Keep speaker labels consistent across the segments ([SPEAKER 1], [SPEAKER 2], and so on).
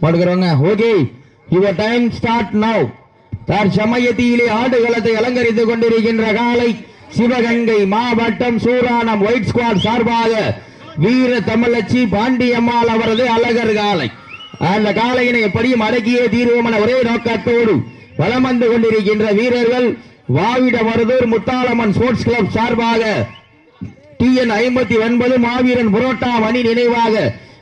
[SPEAKER 1] மாட்டுக்கிறவங்க okay your time start now தார் சமயத்திலே ஆடுகளத்தை அலங்கரித்துக் கொண்டிருக்கின்ற காலை சிவகங்கை மாவட்டம் சூரானம் ஒயிட் ஸ்குவாட் சார்பாக வீர தமிழச்சி பாண்டியம்மாள் அவரது அழகர் காலை. அந்த காலையினை எப்படியும் அடக்கியே தீர்வோம் என ஒரே நோக்கத்தோடு வளம் வந்து கொண்டிருக்கின்ற வீரர்கள் வாவிட மருதூர் முத்தாளம்மன் ஸ்போர்ட்ஸ் கிளப் சார்பாக டி என் ஐம்பத்தி ஒன்பது மாவீரன் புரோட்டா மணி நினைவாக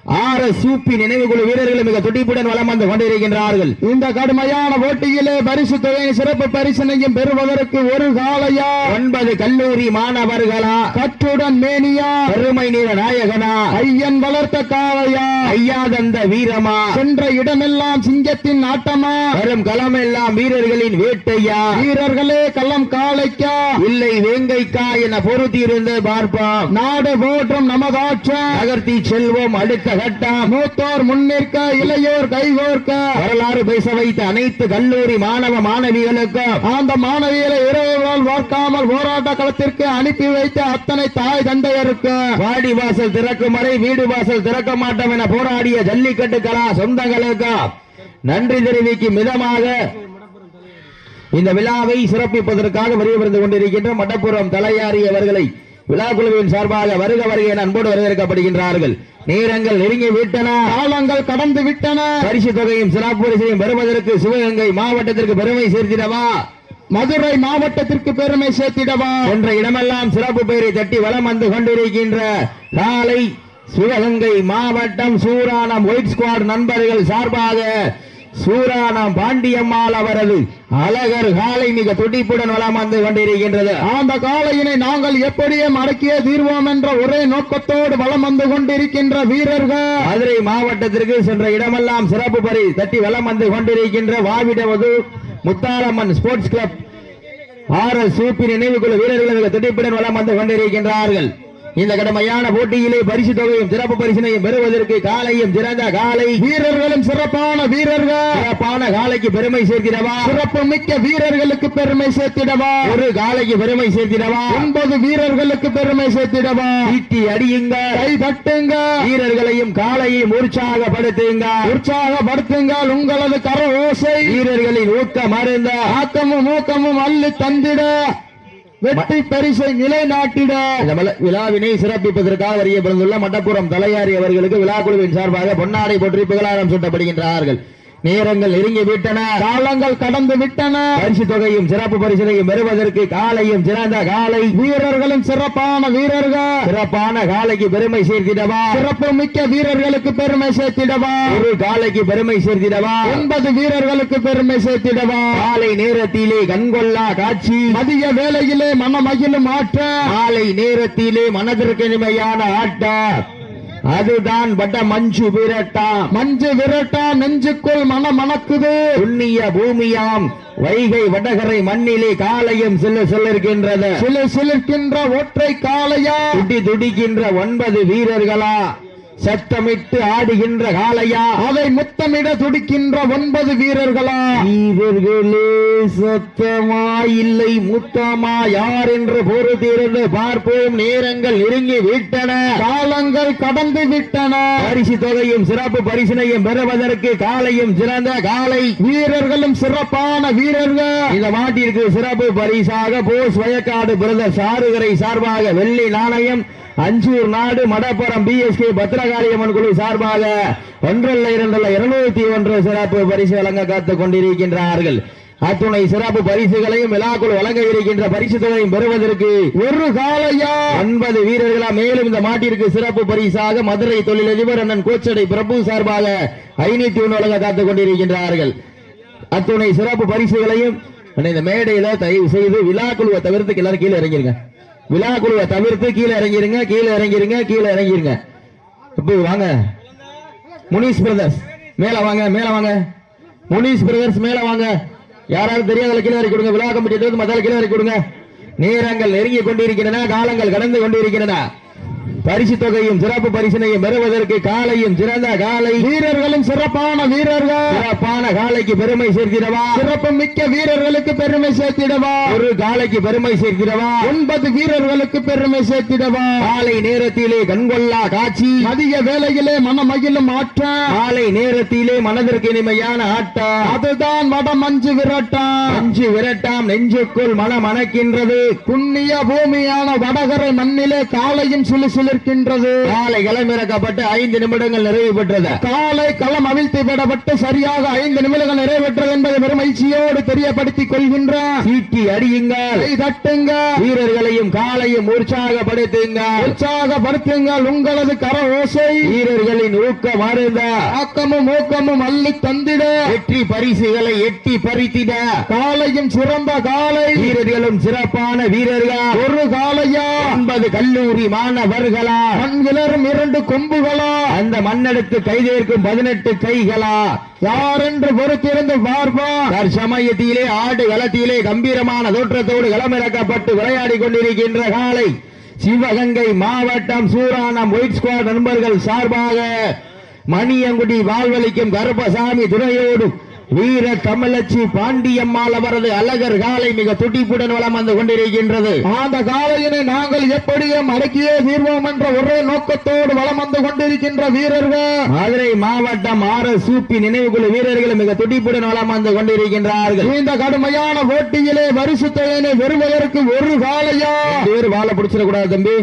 [SPEAKER 1] ஆர் சூப்பி நினைவுக்குழு வீரர்கள் மிக துடிப்புடன் வலம் வந்து கொண்டிருக்கின்றார்கள்.
[SPEAKER 2] இந்த கடுமையான போட்டியிலே பரிசு தொகை சிறப்பு பரிசனையும் பெறுவதற்கு ஒரு காலையா
[SPEAKER 1] ஒன்பது கல்லூரி மாணவர்களா?
[SPEAKER 2] கற்றுடன் மேனியா?
[SPEAKER 1] பெருமை நீர நாயகனா?
[SPEAKER 2] ஐயன் வளர்த்த காளையா?
[SPEAKER 1] ஐயாதந்த வீரமா?
[SPEAKER 2] சென்ற இடமெல்லாம் சிங்கத்தின் ஆட்டமா?
[SPEAKER 1] வரும் களமெல்லாம் வீரர்களின் வேட்டையா?
[SPEAKER 2] வீரர்களே களம் காளைக்கா?
[SPEAKER 1] இல்லை வேங்கைக்கா என பொருத்தியிருந்து பார்ப்போம்.
[SPEAKER 2] நாடு போற்றும் நமதாட்ச
[SPEAKER 1] நகர்த்தி செல்வோம் அடுத்த கட்டம்
[SPEAKER 2] மூத்தோர் முன்னிற்க இளையோர் கைகோர்க்க.
[SPEAKER 1] வரலாறு பேச வைத்த அனைத்து கல்லூரி மாணவ மாணவிகளுக்கும்
[SPEAKER 2] அந்த மாணவிகளை இரவுகள் பார்க்காமல் போராட்ட களத்திற்கு அனுப்பி வைத்த அத்தனை தாய் தந்தையருக்கு.
[SPEAKER 1] வாடி வாசல் திறக்கும் வரை வீடு வாசல் திறக்க மாட்டோம் என போராடிய ஜல்லிக்கட்டு கலா சொந்தங்களுக்கு நன்றி தெரிவிக்கும் விதமாக இந்த விழாவை சிறப்பிப்பதற்காக வருகை கொண்டிருக்கின்ற மட்டப்புறம் தலையாரி அவர்களை விழா குழுவின் சார்பாக வருக வருகை அன்போடு வரவேற்கப்படுகின்றார்கள். நேரங்கள் நெருங்கி விட்டன.
[SPEAKER 2] காலங்கள் கடந்து விட்டன.
[SPEAKER 1] பரிசு தொகையும் சிறப்பு பரிசையும் பெறுவதற்கு சிவகங்கை மாவட்டத்திற்கு பெருமை சேர்த்திடவா?
[SPEAKER 2] மதுரை மாவட்டத்திற்கு பெருமை சேர்த்திடவா?
[SPEAKER 1] என்ற இடமெல்லாம் சிறப்பு பெயரை தட்டி வலம் வந்து கொண்டிருக்கின்ற காலை சிவகங்கை மாவட்டம் சூரானம் ஒயிட் ஸ்குவாட் நண்பர்கள் சார்பாக சூரானம் பாண்டியம்மாள் அவரது அழகர் காலை மிக துடிப்புடன் வலம் வந்து கொண்டிருக்கின்றது.
[SPEAKER 2] அந்த காளையினை நாங்கள் எப்படியே மடக்கியே தீர்வோம் என்ற ஒரே நோக்கத்தோடு வலம் வந்து கொண்டிருக்கின்ற வீரர்கள்.
[SPEAKER 1] மதுரை மாவட்டத்திற்கு சென்ற இடமெல்லாம் சிறப்பு பரி தட்டி வலம் வந்து கொண்டிருக்கின்ற வாவிடவது Mutharamman sports club. R S சூப்பி நினைவுக்குழு வீரர்கள் மிக துடிப்புடன் வலம் வந்து கொண்டிருக்கின்றார்கள். இந்த கடுமையான போட்டியிலே பரிசு தொகையும் சிறப்பு பரிசினையும் பெறுவதற்கு காலையும் சிறந்த காலை.
[SPEAKER 2] வீரர்களும் சிறப்பான வீரர்கள்.
[SPEAKER 1] சிறப்பான காலைக்கு பெருமை சேர்த்திடவா?
[SPEAKER 2] சிறப்பு மிக்க வீரர்களுக்கு பெருமை சேர்த்திடவா?
[SPEAKER 1] ஒரு காலைக்கு பெருமை சேர்த்திடவா?
[SPEAKER 2] ஒன்பது வீரர்களுக்கு பெருமை சேர்த்திடவா?
[SPEAKER 1] ஈட்டி அடியுங்க
[SPEAKER 2] கை தட்டுங்க
[SPEAKER 1] வீரர்களையும் காலையும் உற்சாகப்படுத்துங்க
[SPEAKER 2] உற்சாகப்படுத்துங்கள் உங்களது கர ஓசை
[SPEAKER 1] வீரர்களின் ஊக்க மருந்த
[SPEAKER 2] ஆக்கமும் ஊக்கமும் அள்ளி தந்திட. வெற்றி பரிசை நிலைநாட்டிட.
[SPEAKER 1] விழாவினை சிறப்பிப்பதற்காக வருகை பிறந்துள்ள மட்டப்புறம் தலையாரி அவர்களுக்கு விழா குழுவின் சார்பாக பொன்னாடை போற்றி புகழாரம் சூட்டப்படுகின்றார்கள். நேரங்கள் நெருங்கி விட்டன.
[SPEAKER 2] காலங்கள் கடந்து விட்டன.
[SPEAKER 1] பரிசு தொகையும் சிறப்பு பரிசினையும் பெறுவதற்கு காலையும் சிறந்த காலை.
[SPEAKER 2] வீரர்களும் சிறப்பான வீரர்கள்.
[SPEAKER 1] சிறப்பான காலைக்கு பெருமை சேர்த்திடவா.
[SPEAKER 2] சிறப்பு மிக்க வீரர்களுக்கு பெருமை சேர்த்திடவா.
[SPEAKER 1] ஒரு காலைக்கு பெருமை சேர்த்திடவா.
[SPEAKER 2] ஒன்பது வீரர்களுக்கு பெருமை சேர்த்திடவா.
[SPEAKER 1] காலை நேரத்திலே கண்கொள்ளா காட்சி.
[SPEAKER 2] மதிய வேளையிலே மனமகிழும் ஆற்ற
[SPEAKER 1] மாலை நேரத்திலே மனதிற்கு இனிமையான ஆட்டம் அதுதான் வட மஞ்சு விரட்டா.
[SPEAKER 2] மஞ்சு விரட்டா நெஞ்சுக்குள் மன மணக்குது
[SPEAKER 1] புண்ணிய பூமியாம் வைகை வடகரை மண்ணிலே காலையும் சில சொல்லிருக்கின்றது
[SPEAKER 2] சிலு சிலிர்க்கின்ற ஒற்றை காளையா?
[SPEAKER 1] துடி துடிக்கின்ற ஒன்பது வீரர்களா? சத்தமிட்டு ஆடுகின்ற காளையா?
[SPEAKER 2] அதை முத்தமிட துடிக்கின்ற ஒன்பது வீரர்களா?
[SPEAKER 1] வீரர்களே சத்தமா இல்லை முத்தமா யார் என்று பொறுத்திருந்து பார்ப்போம். நேரங்கள் நெருங்கி விட்டன.
[SPEAKER 2] காலங்கள் கடந்து விட்டன.
[SPEAKER 1] பரிசு தொகையும் சிறப்பு பரிசினையும் பெறுவதற்கு காலையும் சிறந்த காலை
[SPEAKER 2] வீரர்களும் சிறப்பான வீரர்கள்.
[SPEAKER 1] இந்த மாட்டிற்கு சிறப்பு பரிசாக போஸ் வயக்காடு பிரதர் சாருகரை சார்பாக வெள்ளி நாணயம் அஞ்சூர் நாடு மடப்புறம் பிஎஸ்கே பத்திரகாளியம்மன் குழு சார்பாக ஒன்றல்ல இரண்டல்ல இருநூத்தி ஒன்று சிறப்பு பரிசு வழங்க காத்துக் கொண்டிருக்கின்றார்கள். அத்துணை சிறப்பு பரிசுகளையும் விழாக்குழு வழங்க இருக்கின்ற பரிசு தொகையும் பெறுவதற்கு
[SPEAKER 2] ஒரு காலையா
[SPEAKER 1] ஒன்பது வீரர்களா மேலும் இந்த மாட்டிற்கு சிறப்பு பரிசாக மதுரை தொழிலதிபர் அண்ணன் கோச்சடை பிரபு சார்பாக ஐநூத்தி ஒன்று வழங்க காத்துக் கொண்டிருக்கின்றார்கள். அத்துணை சிறப்பு பரிசுகளையும் இந்த மேடையில தயவு செய்து விழாக்குழுவை தவிர்த்து எல்லாரும் கீழே இறங்கிருங்க. விழா குழுவை தவிர்த்து கீழே இறங்கிருங்க கீழே இறங்கிருங்க கீழே இறங்கிருங்க. இப்போ வாங்க. முனிஷ் பிரதர்ஸ் மேல வாங்க மேல வாங்க. முனிஷ் பிரதர்ஸ் மேல வாங்க. யாராவது தெரியாத கீழே இறக்கி கொடுங்க. விழா கமிட்டி மத்தால கீழே இறக்கி கொடுங்க. நேரங்கள் நெருங்கி கொண்டிருக்கிறன காலங்கள் கடந்து கொண்டிருக்கிறன பரிசு தொகையும் சிறப்பு பரிசினையும் பெறுவதற்கு காலையும் சிறந்த காலை.
[SPEAKER 2] வீரர்களும் சிறப்பான வீரர்கள்.
[SPEAKER 1] சிறப்பான காலைக்கு பெருமை சேர்த்திடவா
[SPEAKER 2] சிறப்பு மிக்க வீரர்களுக்கு பெருமை சேர்த்திடவா?
[SPEAKER 1] ஒரு காலைக்கு பெருமை சேர்த்திடவா
[SPEAKER 2] ஒன்பது வீரர்களுக்கு பெருமை சேர்த்திடவா?
[SPEAKER 1] காலை நேரத்திலே கண்கொள்ளா காட்சி.
[SPEAKER 2] மதிய வேளையிலே மனமகிழும் ஆட்டம்
[SPEAKER 1] காலை நேரத்திலே மனதிற்கு இனிமையான ஆட்டம்
[SPEAKER 2] அதுதான் வட மஞ்சு விரட்டான்
[SPEAKER 1] அஞ்சு விரட்டாம் நெஞ்சுக்குள் மனம் அணக்கின்றது.
[SPEAKER 2] புண்ணிய பூமியான வடகரை மண்ணிலே காலையும் சிலு சிலிர்க்கின்றது
[SPEAKER 1] காலை களமிறக்கப்பட்டு ஐந்து நிமிடங்கள் நிறைவு பெற்றது.
[SPEAKER 2] காலை களம் அவிழ்த்து விடப்பட்டு சரியாக ஐந்து நிமிடங்கள் நிறைவேற்றது என்பதை பெருமகிழ்ச்சியோடு தெரியப்படுத்திக் கொள்கின்றான்
[SPEAKER 1] சீட்டி அடியுங்கள்.
[SPEAKER 2] தட்டுங்க
[SPEAKER 1] வீரர்களையும் காலையும் உற்சாகப்படுத்துங்கள்.
[SPEAKER 2] உற்சாகப்படுத்துங்கள். உங்களது கர ஓசை.
[SPEAKER 1] வீரர்களின் ஊக்கம் அருந்த.
[SPEAKER 2] ஆக்கமும் ஊக்கமும் அள்ளி தந்திட.
[SPEAKER 1] வெற்றி பரிசுகளை எட்டி பறித்திட.
[SPEAKER 2] காலையும் சிறந்த காலை.
[SPEAKER 1] வீரர்களும் சிறப்பான வீரர்கள்.
[SPEAKER 2] ஒரு காலையா?
[SPEAKER 1] ஒன்பது கல்லூரி மாணவர்களா.
[SPEAKER 2] மண்கிளரும் இரண்டு கொம்புகளா?
[SPEAKER 1] அந்த மண்ணெடுத்து கைதேர்க்கும் பதினெட்டு கைகளா?
[SPEAKER 2] யார் என்று பொறுத்திருந்து பார்ப்போம்
[SPEAKER 1] தற்சமயத்திலே ஆடு களத்திலே கம்பீரமான தோற்றத்தோடு களமிறக்கப்பட்டு விளையாடி கொண்டிருக்கின்ற காலை சிவகங்கை மாவட்டம் சூரானம் ஒயிட் ஸ்குவாட் நண்பர்கள் சார்பாக மணியங்குடி வாழ்வளிக்கும் கருப்பசாமி துணையோடு வீர கமலச்சி பாண்டியம்மாள் அவரது அழகர் காலை மிக துடிப்புடன் வளம் வந்து கொண்டிருக்கின்றது.
[SPEAKER 2] அந்த காலையினை நாங்கள் எப்படியே அடக்கியே தீர்வோம் என்ற ஒரே நோக்கத்தோடு வலம் வந்து கொண்டிருக்கின்ற வீரர்கள்.
[SPEAKER 1] மதுரை மாவட்டம் எஸ் சூப்பி நினைவுக்குழு வீரர்கள் மிக துடிப்புடன் வளம் வந்து கொண்டிருக்கின்றார்கள்.
[SPEAKER 2] இந்த கடுமையான போட்டியிலே பரிசு தொகையினை பெறுவதற்கு ஒரு காலையா
[SPEAKER 1] பேரும் வாழை பிடிச்சிடக்கூடாது தம்பி.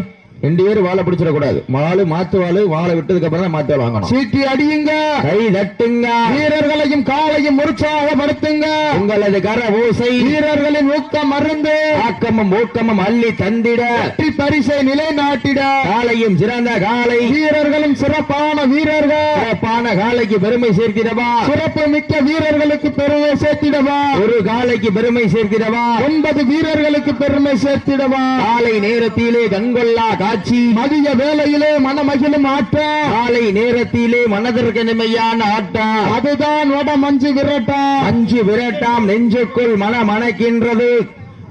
[SPEAKER 1] ரெண்டு பேரும் வாழை பிடிச்சிடக்கூடாது. வாழு மாத்து வாழு வாழை விட்டதுக்கு அப்புறம் தான் மாத்து வாங்கணும்.
[SPEAKER 2] சீட்டி அடியுங்க.
[SPEAKER 1] கை தட்டுங்க.
[SPEAKER 2] வீரர்களையும் காலையும் உற்சாகப்படுத்துங்க.
[SPEAKER 1] உங்களது கர ஓசை
[SPEAKER 2] வீரர்களின் ஊக்கம் மருந்து
[SPEAKER 1] ஆக்கமும் ஊக்கமும் அள்ளி தந்திட.
[SPEAKER 2] வெற்றி பரிசை நிலைநாட்டிட.
[SPEAKER 1] காலையும் சிறந்த காலை.
[SPEAKER 2] வீரர்களும் சிறப்பான வீரர்கள்.
[SPEAKER 1] சிறப்பான காலைக்கு பெருமை சேர்த்திடவா
[SPEAKER 2] சிறப்பு மிக்க வீரர்களுக்கு பெருமை சேர்த்திடவா?
[SPEAKER 1] ஒரு காலைக்கு பெருமை சேர்த்திடவா
[SPEAKER 2] ஒன்பது வீரர்களுக்கு பெருமை சேர்த்திடவா?
[SPEAKER 1] காலை நேரத்திலே கண்கொள்ளா காட்சி
[SPEAKER 2] மதிய வேளையிலே மனமகிழும் ஆட்டம்
[SPEAKER 1] காலை நேரத்திலே மனதிற்கு நிமையான ஆட்டம்
[SPEAKER 2] அதுதான் வட மஞ்சு விரட்டம்
[SPEAKER 1] அஞ்சு விரட்டாம் நெஞ்சுக்குள் மனம் அணைக்கின்றது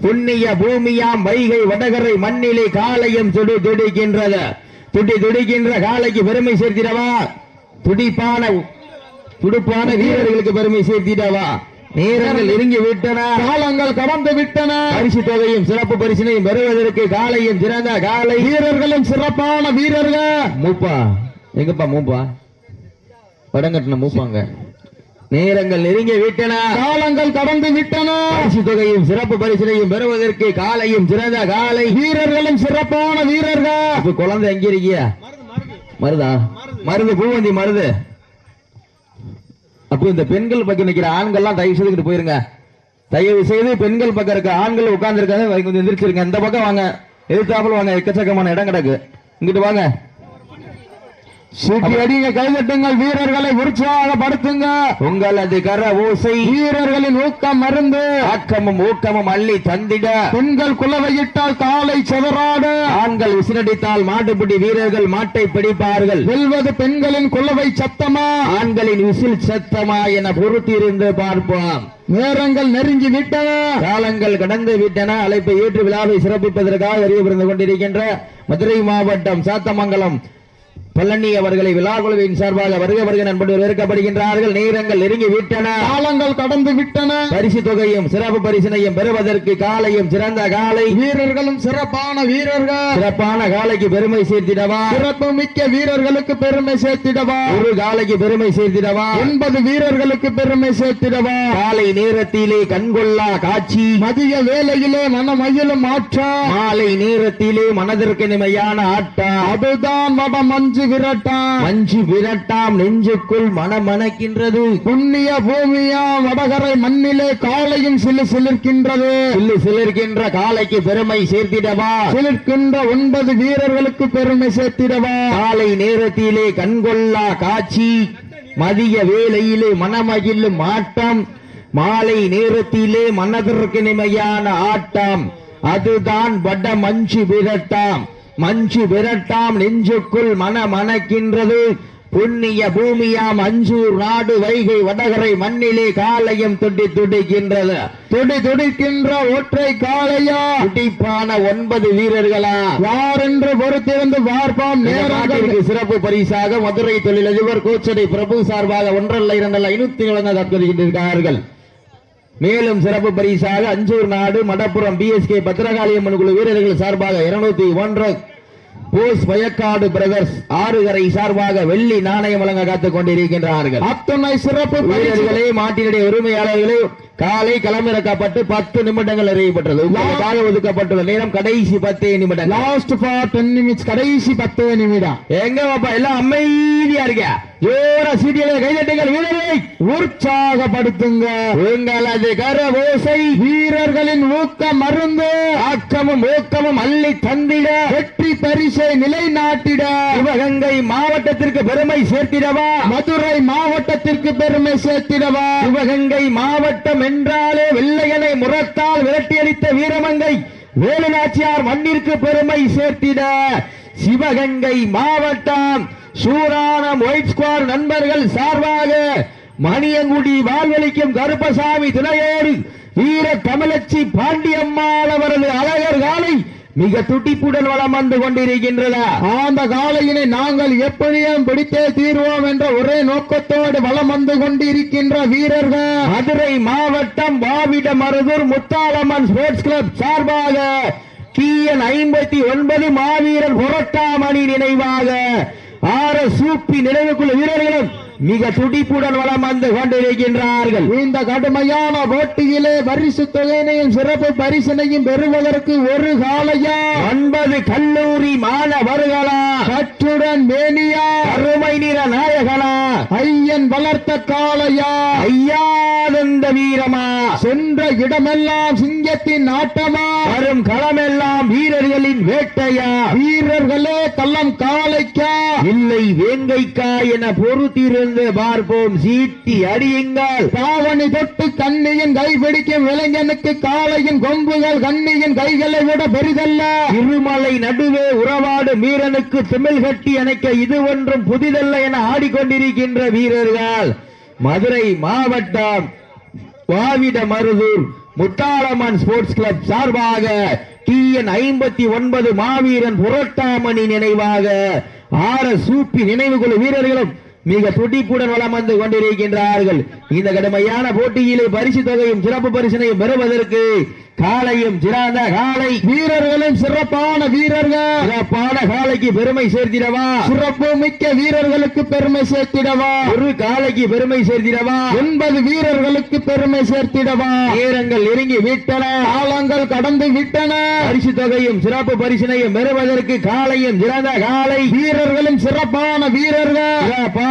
[SPEAKER 1] புண்ணிய பூமியாம் வைகை வடகரை மண்ணிலே காலையும் துடி துடிக்கின்றது. துடி துடிக்கின்ற காலைக்கு பெருமை சேர்த்திடவா? துடிப்பான துடுப்பான வீரர்களுக்கு பெருமை சேர்த்திடவா? நேரங்கள் நெருங்கி விட்டன
[SPEAKER 2] காலங்கள் கடந்து விட்டன
[SPEAKER 1] பரிசு தொகையும் சிறப்பு பரிசினையும் பெறுவதற்கு காலையும் சிறந்த காலை.
[SPEAKER 2] வீரர்களும் சிறப்பான வீரர்கள்.
[SPEAKER 1] மூப்பா எங்கப்பா மூப்பா? படங்கட்டின மூப்பாங்க. நேரங்கள் நெருங்கி விட்டன
[SPEAKER 2] காலங்கள் கடந்து விட்டன
[SPEAKER 1] பரிசு தொகையும் சிறப்பு பரிசினையும் பெறுவதற்கு காலையும் சிறந்த காலை.
[SPEAKER 2] வீரர்களும் சிறப்பான வீரர்கள்.
[SPEAKER 1] குழந்தை எங்க இருக்கிய? மருதா? மருது பூவந்தி மருது. அப்போ இந்த பெண்கள் பக்கம் நிற்கிற ஆண்கள்லாம் தயவு செய்துக்கிட்டு போயிருங்க. தயவு செய்து பெண்கள் பக்கம் இருக்க ஆண்கள் உட்காந்துருக்காங்க கொஞ்சம் எந்திரிச்சிருங்க. இந்த பக்கம் வாங்க. எதிர்த்தாப்புல வாங்க. எக்கச்சக்கமான இடம் கிடக்கு. இங்கிட்டு வாங்க.
[SPEAKER 2] சீட்டி அடிங்க கைதட்டுங்கள் வீரர்களை உற்சாகப்படுத்துங்க.
[SPEAKER 1] உங்களது கர ஓசை
[SPEAKER 2] வீரர்களின் ஊக்கம் மருந்து.
[SPEAKER 1] ஆக்கமும் ஊக்கமும் அள்ளி தந்திட.
[SPEAKER 2] பெண்கள் குலவையிட்டால் காலை செதறாடு.
[SPEAKER 1] ஆண்கள் விசிலடித்தால் மாட்டுப்பிடி வீரர்கள் மாட்டை பிடிப்பார்கள்.
[SPEAKER 2] வெல்வது பெண்களின் குலவை சத்தமா?
[SPEAKER 1] ஆண்களின் விசில் சத்தமா என பொறுத்திருந்து பார்ப்போம்.
[SPEAKER 2] நேரங்கள் நெருங்கி விட்டன
[SPEAKER 1] காலங்கள் கடந்து விட்டன. அழைப்பை ஏற்று விழாவை சிறப்பிப்பதற்காக அறியப்பருந்து கொண்டிருக்கின்ற மதுரை மாவட்டம் சாத்தமங்கலம் பழனி அவர்களை விழா குழுவின் சார்பாக வருக வருக நண்பர்கள் வரவேற்கப்படுகின்றார்கள் நேரங்கள் நெருங்கி விட்டன.
[SPEAKER 2] காலங்கள் கடந்து விட்டன.
[SPEAKER 1] பரிசு தொகையும் சிறப்பு பரிசினையும் பெறுவதற்கு காலையும் சிறந்த காலை.
[SPEAKER 2] வீரர்களும் சிறப்பான வீரர்கள்.
[SPEAKER 1] சிறப்பான காலைக்கு பெருமை சேர்த்திடவா?
[SPEAKER 2] சிறப்பு மிக்க வீரர்களுக்கு பெருமை சேர்த்திடவா?
[SPEAKER 1] ஒரு காலைக்கு பெருமை சேர்த்திடவா?
[SPEAKER 2] ஒன்பது வீரர்களுக்கு பெருமை சேர்த்திடவா?
[SPEAKER 1] காலை நேரத்திலே கண்கொள்ளா காட்சி.
[SPEAKER 2] மதிய வேளையிலே மனமகிழும் ஆற்றம்
[SPEAKER 1] மாலை நேரத்திலே மனதிற்கு நிமையான ஆட்டம்
[SPEAKER 2] அதுதான் வட மஞ்சு விரட்டான்
[SPEAKER 1] மஞ்சு விரட்டாம் நெஞ்சுக்குள் மனமணக்கின்றது.
[SPEAKER 2] புண்ணிய பூமியா வடகரை மண்ணிலே காலையும் சிலு சிலிர்க்கின்றது.
[SPEAKER 1] சில்லு சிலிர்க்கின்ற காலைக்கு பெருமை சேர்த்திடவா?
[SPEAKER 2] சிலிர்க்கின்ற ஒன்பது வீரர்களுக்கு பெருமை சேர்த்திடவா?
[SPEAKER 1] காலை நேரத்திலே கண்கொள்ளா காட்சி மதிய வேளையிலே மனமகிழும் ஆட்டம் மாலை நேரத்திலே மனதிற்கு நிமையான ஆட்டம் அதுதான் வட மஞ்சு விரட்டாம். மஞ்சு விரட்டாம் நெஞ்சுக்குள் மனமணக்கின்றது. புண்ணிய பூமியாம் அஞ்சூர் நாடு வைகை வடகரை மண்ணிலே காலையும் துடி துடிக்கின்றது.
[SPEAKER 2] துடி துடிக்கின்ற ஒற்றை காளையா?
[SPEAKER 1] துடிப்பான ஒன்பது வீரர்களா?
[SPEAKER 2] யார் என்று பொறுத்திருந்து பார்ப்போம்.
[SPEAKER 1] நாட்டிற்கு சிறப்பு பரிசாக மதுரை தொழிலதிபர் கோச்சடை பிரபு சார்பாக ஒன்றல்ல இரண்டல்ல ஐநூத்தி வழங்க தற்போதுகின்றிருக்கிறார்கள் மேலும் சிறப்பு பரிசாக அஞ்சூர் நாடு மடப்புறம் பிஎஸ்கே பத்திரகாளியம்மன் குழு வீரர்கள் சார்பாக இருநூத்தி ஒன்று போஸ் வயக்காடு பிரதர்ஸ் ஆறுகரை சார்பாக வெள்ளி நாணயம் வழங்க காத்துக் கொண்டிருக்கின்றார்கள்.
[SPEAKER 2] அத்துணை சிறப்பு
[SPEAKER 1] வீரர்களே மாட்டினுடைய உரிமையாளர்களே காலை களமிறக்கப்பட்டு பத்து நிமிடங்கள் நிறைவுபெற்றது. உங்களுக்காக ஒதுக்கப்பட்டுள்ள நேரம் கடைசி பத்தே நிமிடங்கள்.
[SPEAKER 2] லாஸ்ட் ஃபார் டென் நிமிட்ஸ் கடைசி பத்து நிமிடம்.
[SPEAKER 1] எங்க பாப்பா எல்லாம் அமைதியா இருக்க ஜோர சீட்டியில கைதட்டுங்கள் வீரர்களை.
[SPEAKER 2] உற்சாகப்படுத்துங்க.
[SPEAKER 1] உங்களது கரவோசை
[SPEAKER 2] வீரர்களின் ஊக்க மருந்து
[SPEAKER 1] ஆக்கமும் ஊக்கமும் அள்ளி தந்திட.
[SPEAKER 2] வெற்றி பரிசை நிலைநாட்டிட.
[SPEAKER 1] சிவகங்கை மாவட்டத்திற்கு பெருமை சேர்த்திடவா?
[SPEAKER 2] மதுரை மாவட்டத்திற்கு பெருமை சேர்த்திடவா?
[SPEAKER 1] சிவகங்கை மாவட்டம் என்றாலே வெள்ளையனை முரத்தால் விரட்டியடித்த வீரமங்கை வேலுநாச்சியார் மண்ணிற்கு பெருமை சேர்த்திட. சிவகங்கை மாவட்டம் சூரானம் ஒயிட் ஸ்குவாட் நண்பர்கள் சார்பாக மணியங்குடி வாழ்வழிக்கும் கருப்பசாமி துணையோடு வீர தமிழச்சி பாண்டியம்மாள் அவரது அழகர் காலை மிக துடிப்புடன் வளம் வந்து கொண்டிருக்கின்றதா
[SPEAKER 2] அந்த காலையினை நாங்கள் எப்படியும் பிடித்தே தீர்வோம் என்ற ஒரே நோக்கத்தோடு வலம் வந்து கொண்டிருக்கின்ற வீரர்கள்.
[SPEAKER 1] மதுரை மாவட்டம் பாவிட மருதூர் முத்தாலம்மன் ஸ்போர்ட்ஸ் கிளப் சார்பாக டிஎன் ஐம்பத்தி ஒன்பது மாவீரர் புரட்டாமணி நினைவாக ஆர் சூப்பி நினைவுக்குள்ள வீரர்களும் மிக துடிப்புடன் வளம் வந்து கொண்டிருக்கின்றார்கள்.
[SPEAKER 2] இந்த கடுமையான போட்டியிலே பரிசு தொகையினையும் சிறப்பு பரிசினையும் பெறுவதற்கு ஒரு காலையா
[SPEAKER 1] ஒன்பது கல்லூரி மாணவர்களா?
[SPEAKER 2] கற்றுடன் மேனியா?
[SPEAKER 1] அருமை நிற நாயகனா?
[SPEAKER 2] ஐயன் வளர்த்த காளையா?
[SPEAKER 1] ஐயானந்த வீரமா?
[SPEAKER 2] சென்ற இடமெல்லாம் சிங்கத்தின் ஆட்டமா?
[SPEAKER 1] வரும் களமெல்லாம் வீரர்களின் வேட்டையா?
[SPEAKER 2] வீரர்களே கள்ளம் காளைக்கா?
[SPEAKER 1] இல்லை வேங்கைக்கா என பொறுத்திருந்து வந்து பார்ப்போம். சீட்டி அடியுங்கள்.
[SPEAKER 2] காவணி தொட்டு கண்ணியின் கைபிடிக்கும் இளைஞனுக்கு காலையின் கொம்புகள் கண்ணியின் கைகளை விட பெரிதல்ல.
[SPEAKER 1] இருமலை நடுவே உறவாடு வீரனுக்கு திமிழ் கட்டி அணைக்க இது ஒன்றும் புதிதல்ல என ஆடிக்கொண்டிருக்கின்ற வீரர்கள். மதுரை மாவட்டம் வாவிட மருதூர் முத்தாளம்மன் ஸ்போர்ட்ஸ் கிளப் சார்பாக டிஎன் ஐம்பத்தி ஒன்பது மாவீரன் புரட்டாமணி நினைவாக ஆர சூப்பி நினைவுகுழு வீரர்களும் மிக துடிப்புடன் வளம் வந்து கொண்டிருக்கின்றார்கள். இந்த கடுமையான போட்டியிலே பரிசு தொகையும் சிறப்பு பரிசனையும் பெறுவதற்கு காலையும் சிறந்த காலை
[SPEAKER 2] வீரர்களும் சிறப்பான வீரர்கள்.
[SPEAKER 1] சிறப்பான காலைக்கு பெருமை சேர்த்திடவா?
[SPEAKER 2] சிறப்பு மிக்க வீரர்களுக்கு பெருமை சேர்த்திடவா?
[SPEAKER 1] ஒரு காலைக்கு பெருமை சேர்த்திடவா?
[SPEAKER 2] ஒன்பது வீரர்களுக்கு பெருமை சேர்த்திடவா?
[SPEAKER 1] நேரங்கள் நெருங்கி விட்டன.
[SPEAKER 2] காலங்கள் கடந்து விட்டன.
[SPEAKER 1] பரிசு தொகையும் சிறப்பு பரிசினையும் பெறுவதற்கு காலையும் சிறந்த காலை
[SPEAKER 2] வீரர்களும் சிறப்பான வீரர்கள்.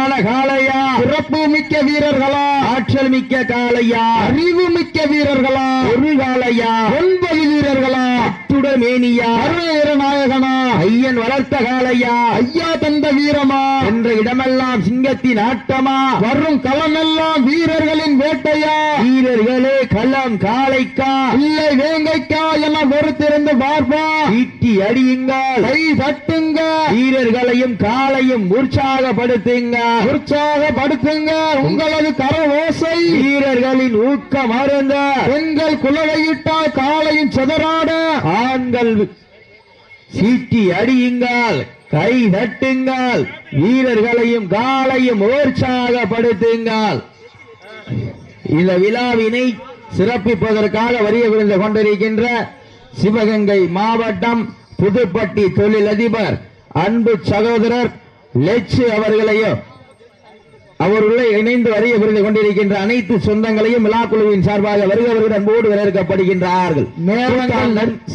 [SPEAKER 1] சிறப்பான காலையா
[SPEAKER 2] சிறப்பு மிக்க வீரர்களா?
[SPEAKER 1] ஆற்றல் மிக்க காலையா
[SPEAKER 2] அறிவு மிக்க வீரர்களா?
[SPEAKER 1] ஒரு காலையா
[SPEAKER 2] ஒன்பது வீரர்களா?
[SPEAKER 1] மேனியா
[SPEAKER 2] அருண நாயகனா
[SPEAKER 1] ஐயன் வளர்த்த காலையா
[SPEAKER 2] ஐயா தந்த வீரமா.
[SPEAKER 1] என்ற இடமெல்லாம் சிங்கத்தின் ஆட்டமா.
[SPEAKER 2] வரும் களமெல்லாம் வீரர்களின் வேட்டையா.
[SPEAKER 1] வீரர்களே களம் காளைக்கா.
[SPEAKER 2] இல்லை வேங்கைக்கா என பொறுத்திருந்து பார்ப்போம்
[SPEAKER 1] ஈட்டி அடியுங்கள்.
[SPEAKER 2] கை தட்டுங்க.
[SPEAKER 1] வீரர்களையும் காலையும் உற்சாகப்படுத்துங்க.
[SPEAKER 2] உற்சாகப்படுத்துங்க. உங்களது கர ஓசை
[SPEAKER 1] வீரர்களின் ஊக்கம் அருந்த
[SPEAKER 2] பெண்கள் குலவையிட்டால் காலையும் செதறாட.
[SPEAKER 1] ஆண்கள் சீட்டி அடியுங்கள் கை தட்டுங்கள் வீரர்களையும் காலையும் உற்சாகப்படுத்துங்கள் இந்த விழாவினை சிறப்பிப்பதற்காக வரிய விழுந்து கொண்டிருக்கின்ற சிவகங்கை மாவட்டம் புதுப்பட்டி தொழிலதிபர் அன்பு சகோதரர் லெச்சு அவர்களையும் அவருள்ளே இணைந்து வருகை புரிந்து கொண்டிருக்கின்ற அனைத்து சொந்தங்களையும் விழா குழுவின் சார்பாக வருக வருகிற அன்போடு வரவேற்கப்படுகின்றார்கள்.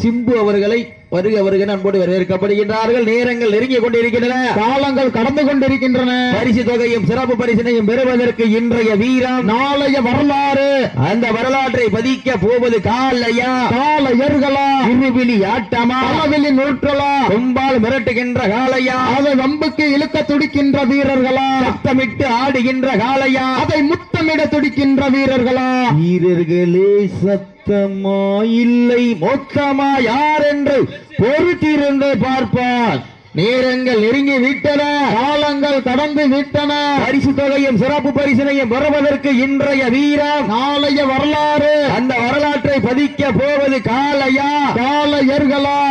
[SPEAKER 1] சிம்பு அவர்களை வருக வருகிற அன்போடு வரவேற்கப்படுகின்றார்கள். நேரங்கள் நெருங்கிக் கொண்டிருக்கின்றன.
[SPEAKER 2] காலங்கள் கடந்து கொண்டிருக்கின்றன.
[SPEAKER 1] பரிசு தொகையும் சிறப்பு பரிசினையும் பெறுவதற்கு இன்றைய வீரம்
[SPEAKER 2] நாளைய வரலாறு.
[SPEAKER 1] அந்த வரலாற்றை பதிக்க போவது காலையா?
[SPEAKER 2] காலையர்களா?
[SPEAKER 1] இருவிழி ஆட்டமா?
[SPEAKER 2] அளவிலி நூற்றலா?
[SPEAKER 1] கொம்பால் மிரட்டுகின்ற காலையா?
[SPEAKER 2] அதை வம்புக்கு இழுக்க துடிக்கின்ற வீரர்களா?
[SPEAKER 1] சத்தமிட்டு ஆடுகின்ற காலையா?
[SPEAKER 2] அதை முத்தமிட துடிக்கின்ற வீரர்களா?
[SPEAKER 1] வீரர்களே சத்தமா இல்லை மொத்தமா யார் என்று பொறுத்திருந்து பார்ப்பான் நேரங்கள் நெருங்கி விட்டன
[SPEAKER 2] காலங்கள் கடந்து விட்டன
[SPEAKER 1] பரிசு தொகையும் சிறப்பு பரிசினையும் பெறுவதற்கு இன்றைய வீரம்
[SPEAKER 2] நாளைய வரலாறு.
[SPEAKER 1] அந்த வரலாற்றை பதிக்க போவது காலையா?
[SPEAKER 2] காலையர்களா?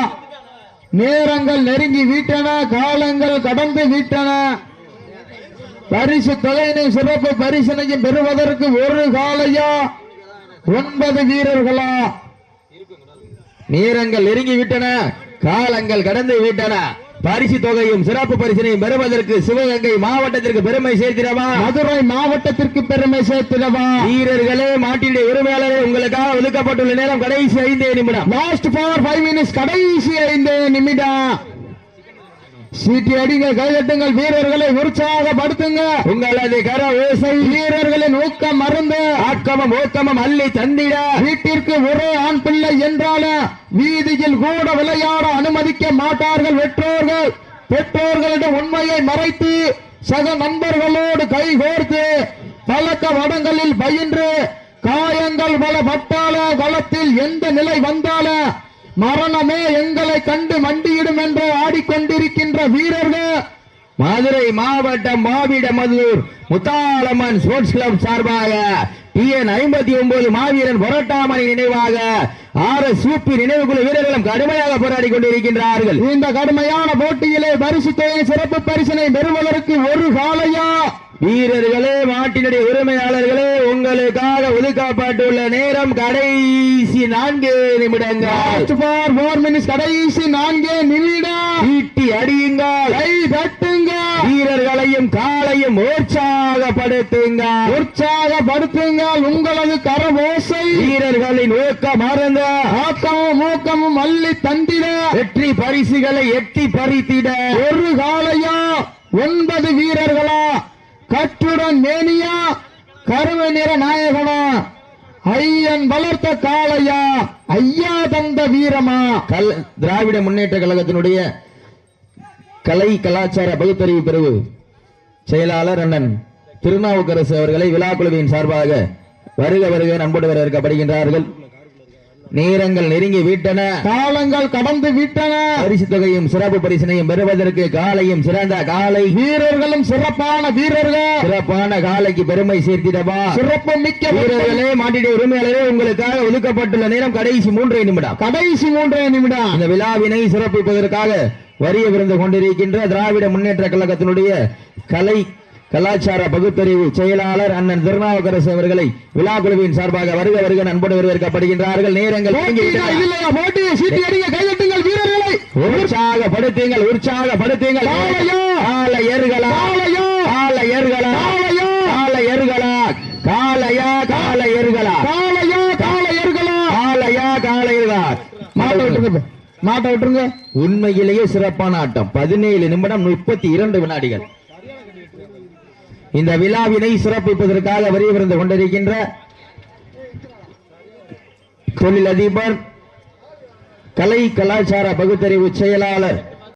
[SPEAKER 2] நேரங்கள் நெருங்கி விட்டன காலங்கள் கடந்து விட்டன பரிசு தொகையினையும் சிறப்பு பரிசனையும் பெறுவதற்கு ஒரு காலையா? ஒன்பது வீரர்களா?
[SPEAKER 1] நேரங்கள் நெருங்கி விட்டன காலங்கள் கடந்து விட்டன பரிசு தொகையும் சிறப்பு பரிசினையும் பெறுவதற்கு சிவகங்கை மாவட்டத்திற்கு பெருமை சேர்த்திடவா?
[SPEAKER 2] மதுரை மாவட்டத்திற்கு பெருமை சேர்த்திடவா?
[SPEAKER 1] வீரர்களே மாட்டினுடைய உரிமையாளரே உங்களுக்காக ஒதுக்கப்பட்டுள்ள நேரம் கடைசி ஐந்தே நிமிடம்.
[SPEAKER 2] லாஸ்ட் ஃபார் ஃபைவ் மினிட்ஸ் கடைசி ஐந்து நிமிடம். சீட்டி அடிங்க கைதட்டுங்கள் வீரர்களை உற்சாகப்படுத்துங்க.
[SPEAKER 1] உங்களது கர ஓசை
[SPEAKER 2] வீரர்களின் ஊக்கம் மருந்து
[SPEAKER 1] ஆக்கமும் ஊக்கமும் அள்ளி தந்திட.
[SPEAKER 2] வீட்டிற்கு ஒரே ஆண் பிள்ளை என்றாலும் வீதியில் கூட விளையாட அனுமதிக்க மாட்டார்கள் பெற்றோர்கள். பெற்றோர்களிடம் உண்மையை மறைத்து சக நண்பர்களோடு கைகோர்த்து பழக்க வடங்களில் பயின்று காயங்கள் பல பட்டால களத்தில் எந்த நிலை வந்தால மரணமே எங்களை கண்டு மண்டியிடும் என்று ஆடிக்கொண்டிருக்கின்ற வீரர்கள்.
[SPEAKER 1] மதுரை மாவட்டம் மாவிடமதூர் முத்தாளம்மன் ஸ்போர்ட்ஸ் கிளப் சார்பாக டிஎன் ஐம்பத்தி ஒன்பது மாவீரன் பொரட்டாமணி நினைவாக ஆறு சூப்பி நினைவுக்குழு வீரர்களும் கடுமையாக போராடி கொண்டிருக்கின்றார்கள்.
[SPEAKER 2] இந்த கடுமையான போட்டியிலே பரிசு தொகை சிறப்பு பரிசனை பெறுவதற்கு ஒரு காலையா?
[SPEAKER 1] வீரர்களே மாட்டினுடைய உரிமையாளர்களே உங்களுக்காக ஒதுக்கப்பட்டுள்ள நேரம் கடைசி நான்கு நிமிடங்கள்.
[SPEAKER 2] கடைசி நான்கே நிமிடம்.
[SPEAKER 1] ஈட்டி அடியுங்கள்.
[SPEAKER 2] கை தட்டுங்க
[SPEAKER 1] வீரர்களையும் காலையும் உற்சாகப்படுத்துங்கள்.
[SPEAKER 2] உற்சாகப்படுத்துங்கள். உங்களது கரவோசை
[SPEAKER 1] வீரர்களின் ஊக்கம் மறந்த
[SPEAKER 2] ஆக்கமும் ஊக்கமும் அள்ளி தந்திட.
[SPEAKER 1] வெற்றி பரிசுகளை எட்டி பறித்திட.
[SPEAKER 2] ஒரு காலையா ஒன்பது வீரர்களா? கற்றுடன் மேனியா கருவ நிற நாயகனா ஐயன் வளர்த்த காளையா ஐயா தந்த வீரமா?
[SPEAKER 1] கல் திராவிட முன்னேற்ற கழகத்தினுடைய கலை கலாச்சார பகுத்தறிவு பிரிவு செயலாளர் அண்ணன் திருநாவுக்கரசு அவர்களை விழாக்குழுவின் சார்பாக வருக வருக நண்போடு வரவேற்கப்படுகின்றார்கள் நேரங்கள் நெருங்கி விட்டன.
[SPEAKER 2] காலங்கள் கடந்து விட்டன.
[SPEAKER 1] பரிசு தொகையும் சிறப்பு பரிசினையும் பெறுவதற்கு காலையும் சிறந்த காலை.
[SPEAKER 2] வீரர்களும் சிறப்பான வீரர்கள்.
[SPEAKER 1] சிறப்பான காலைக்கு பெருமை சேர்த்திடவா?
[SPEAKER 2] சிறப்பு மிக்க வீரர்கள்
[SPEAKER 1] மாட்டிடைய உரிமையாளரே உங்களுக்காக ஒதுக்கப்பட்டுள்ள நேரம் கடைசி மூன்றே நிமிடம்.
[SPEAKER 2] கடைசி மூன்றே நிமிடம்.
[SPEAKER 1] இந்த விழாவினை சிறப்பிப்பதற்காக வரிய விருந்து கொண்டிருக்கின்ற திராவிட முன்னேற்ற கழகத்தினுடைய கலை கலாச்சார பகுத்தறிவு செயலாளர் அண்ணன் திருநாவுக்கரசு அவர்களை விழா குழுவின் சார்பாக வருக வருக நண்போடு வரவேற்கப்படுகின்றார்கள் நேரங்கள் உற்சாகப்படுத்துங்கள் உற்சாகப்படுத்துங்கள்! காளையர்களா?
[SPEAKER 2] காளையா!
[SPEAKER 1] காளையர்களா? காளையா காளையர்களா?
[SPEAKER 2] காளையா காளையர்களா?
[SPEAKER 1] காளையா காளையர்களா?
[SPEAKER 2] மாட்ட விட்டுருங்க மாட்ட விட்டுருங்க.
[SPEAKER 1] உண்மையிலேயே சிறப்பான ஆட்டம். பதினேழு நிமிடம் முப்பத்தி இரண்டு வினாடிகள். இந்த விழாவினை சிறப்பிப்பதற்காக வரிவிருந்து கொண்டிருக்கின்ற தொழிலதிபர் கலை கலாச்சார பகுத்தறிவு செயலாளர்